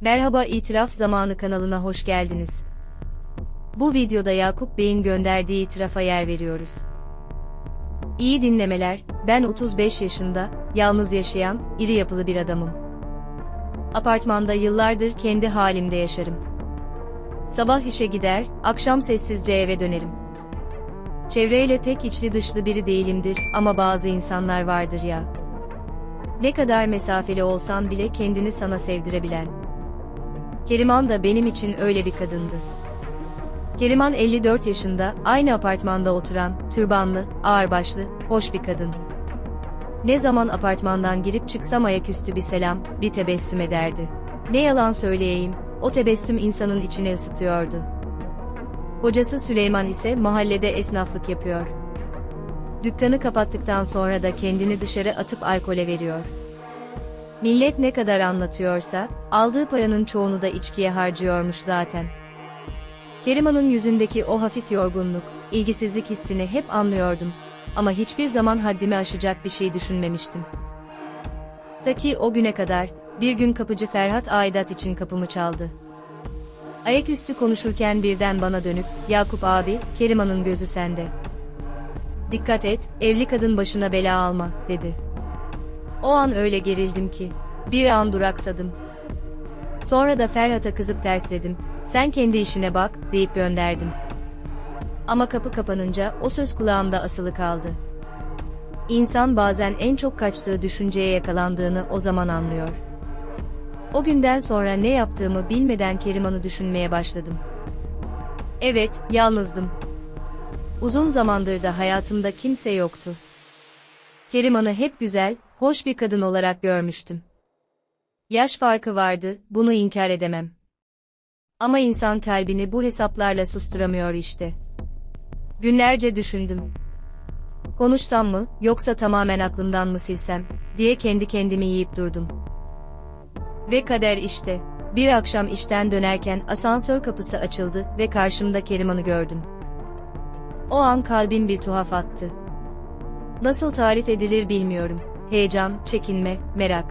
Merhaba İtiraf Zamanı kanalına hoş geldiniz. Bu videoda Yakup Bey'in gönderdiği itirafa yer veriyoruz. İyi dinlemeler, ben 35 yaşında, yalnız yaşayan, iri yapılı bir adamım. Apartmanda yıllardır kendi halimde yaşarım. Sabah işe gider, akşam sessizce eve dönerim. Çevreyle pek içli dışlı biri değilimdir ama bazı insanlar vardır ya. Ne kadar mesafeli olsan bile kendini sana sevdirebilen. Keriman da benim için öyle bir kadındı. Keriman 54 yaşında, aynı apartmanda oturan, türbanlı, ağırbaşlı, hoş bir kadın. Ne zaman apartmandan girip çıksam ayaküstü bir selam, bir tebessüm ederdi. Ne yalan söyleyeyim, o tebessüm insanın içine ısıtıyordu. Kocası Süleyman ise mahallede esnaflık yapıyor. Dükkanı kapattıktan sonra da kendini dışarı atıp alkole veriyor. Millet ne kadar anlatıyorsa, aldığı paranın çoğunu da içkiye harcıyormuş zaten. Keriman'ın yüzündeki o hafif yorgunluk, ilgisizlik hissini hep anlıyordum. Ama hiçbir zaman haddimi aşacak bir şey düşünmemiştim. Ta ki o güne kadar, bir gün kapıcı Ferhat aidat için kapımı çaldı. Ayaküstü konuşurken birden bana dönüp, Yakup abi, Keriman'ın gözü sende. Dikkat et, evli kadın başına bela alma, dedi. O an öyle gerildim ki, bir an duraksadım. Sonra da Ferhat'a kızıp tersledim, sen kendi işine bak, deyip gönderdim. Ama kapı kapanınca o söz kulağımda asılı kaldı. İnsan bazen en çok kaçtığı düşünceye yakalandığını o zaman anlıyor. O günden sonra ne yaptığımı bilmeden Keriman'ı düşünmeye başladım. Evet, yalnızdım. Uzun zamandır da hayatımda kimse yoktu. Keriman'ı hep güzel, hoş bir kadın olarak görmüştüm. Yaş farkı vardı, bunu inkar edemem. Ama insan kalbini bu hesaplarla susturamıyor işte. Günlerce düşündüm. Konuşsam mı, yoksa tamamen aklımdan mı silsem, diye kendi kendimi yiyip durdum. Ve kader işte. Bir akşam işten dönerken asansör kapısı açıldı ve karşımda Keriman'ı gördüm. O an kalbim bir tuhaf attı. Nasıl tarif edilir bilmiyorum. Heyecan, çekinme, merak.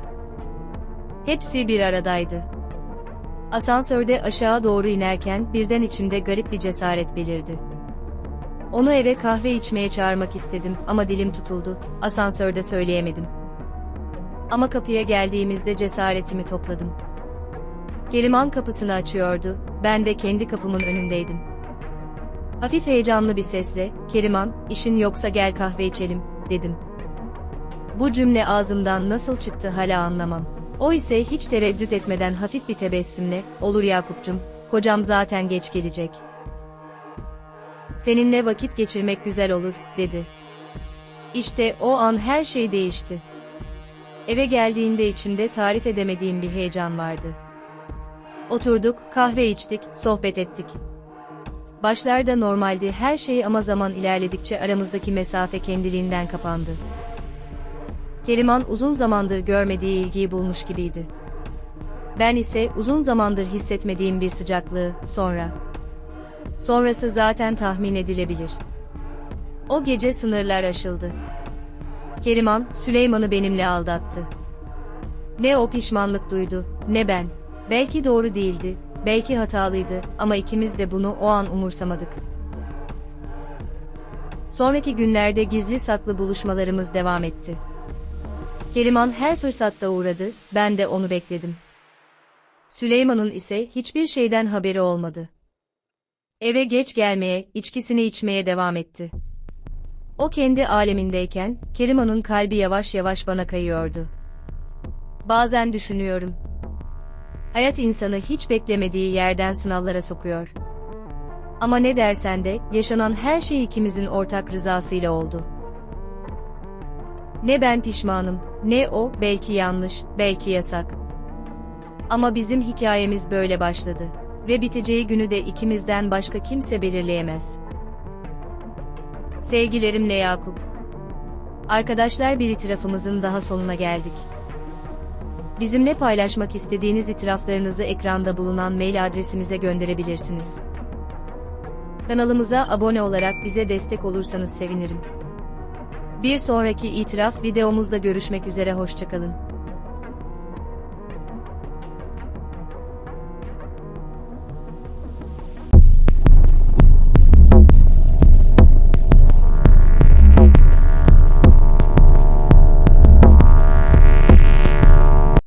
Hepsi bir aradaydı. Asansörde aşağı doğru inerken birden içimde garip bir cesaret belirdi. Onu eve kahve içmeye çağırmak istedim ama dilim tutuldu, asansörde söyleyemedim. Ama kapıya geldiğimizde cesaretimi topladım. Keriman kapısını açıyordu, ben de kendi kapımın önündeydim. Hafif heyecanlı bir sesle, Keriman, işin yoksa gel kahve içelim, dedim. Bu cümle ağzımdan nasıl çıktı hala anlamam. O ise hiç tereddüt etmeden hafif bir tebessümle, olur Yakupcum, kocam zaten geç gelecek. Seninle vakit geçirmek güzel olur, dedi. İşte o an her şey değişti. Eve geldiğinde içimde tarif edemediğim bir heyecan vardı. Oturduk, kahve içtik, sohbet ettik. Başlarda normaldi her şey ama zaman ilerledikçe aramızdaki mesafe kendiliğinden kapandı. Keriman uzun zamandır görmediği ilgiyi bulmuş gibiydi. Ben ise uzun zamandır hissetmediğim bir sıcaklığı, sonra. Sonrası zaten tahmin edilebilir. O gece sınırlar aşıldı. Keriman, Süleyman'ı benimle aldattı. Ne o pişmanlık duydu, ne ben. Belki doğru değildi, belki hatalıydı ama ikimiz de bunu o an umursamadık. Sonraki günlerde gizli saklı buluşmalarımız devam etti. Keriman her fırsatta uğradı, ben de onu bekledim. Süleyman'ın ise hiçbir şeyden haberi olmadı. Eve geç gelmeye, içkisini içmeye devam etti. O kendi alemindeyken, Keriman'ın kalbi yavaş yavaş bana kayıyordu. Bazen düşünüyorum. Hayat insanı hiç beklemediği yerden sınavlara sokuyor. Ama ne dersen de, yaşanan her şey ikimizin ortak rızasıyla oldu. Ne ben pişmanım, ne o, belki yanlış, belki yasak. Ama bizim hikayemiz böyle başladı. Ve biteceği günü de ikimizden başka kimse belirleyemez. Sevgilerimle Yakup. Arkadaşlar bir itirafımızın daha sonuna geldik. Bizimle paylaşmak istediğiniz itiraflarınızı ekranda bulunan mail adresimize gönderebilirsiniz. Kanalımıza abone olarak bize destek olursanız sevinirim. Bir sonraki itiraf videomuzda görüşmek üzere hoşçakalın.